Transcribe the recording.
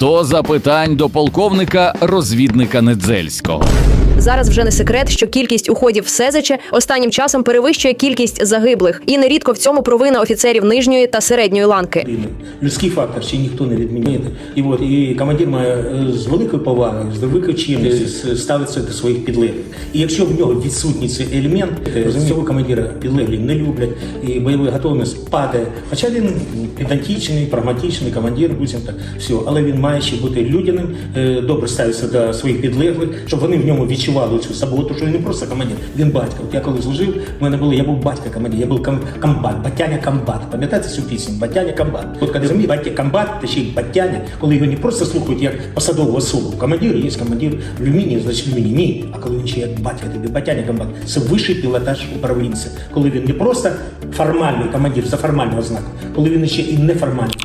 100 запитань до полковника розвідника Недзельського. Зараз вже не секрет, що кількість уходів в СЕЗЧ останнім часом перевищує кількість загиблих, і нерідко в цьому провина офіцерів нижньої та середньої ланки. Людський фактор ще ніхто не відміняє. І от і командир має е, з великою повагою, з великою чимністю ставиться до своїх підлеглих. І якщо в нього відсутній цей елемент, е, цього командира підлеглі не люблять, і бойова готовність падає. Хоча він педантичний, прагматичний командир, будь-то так, все, але він має ще бути людяним, е, добре ставитися до своїх підлеглих, щоб вони в ньому відчували цю самоту, що він не просто командир, він батько. От я коли служив, в мене було, я був батько командир, я був комбат, батяня комбат. Пам'ятаєте цю пісню? Батяня комбат. От коли розумієте, батя комбат, та ще й батяня, коли його не просто слухають як посадову особу. Командир є командир в люміні, значить в люміні. Ні. А коли він ще як батько тобі, батяня комбат, це вищий пілотаж управлінця. Коли він не просто формальний командир за формального знаку, коли він ще і неформальний.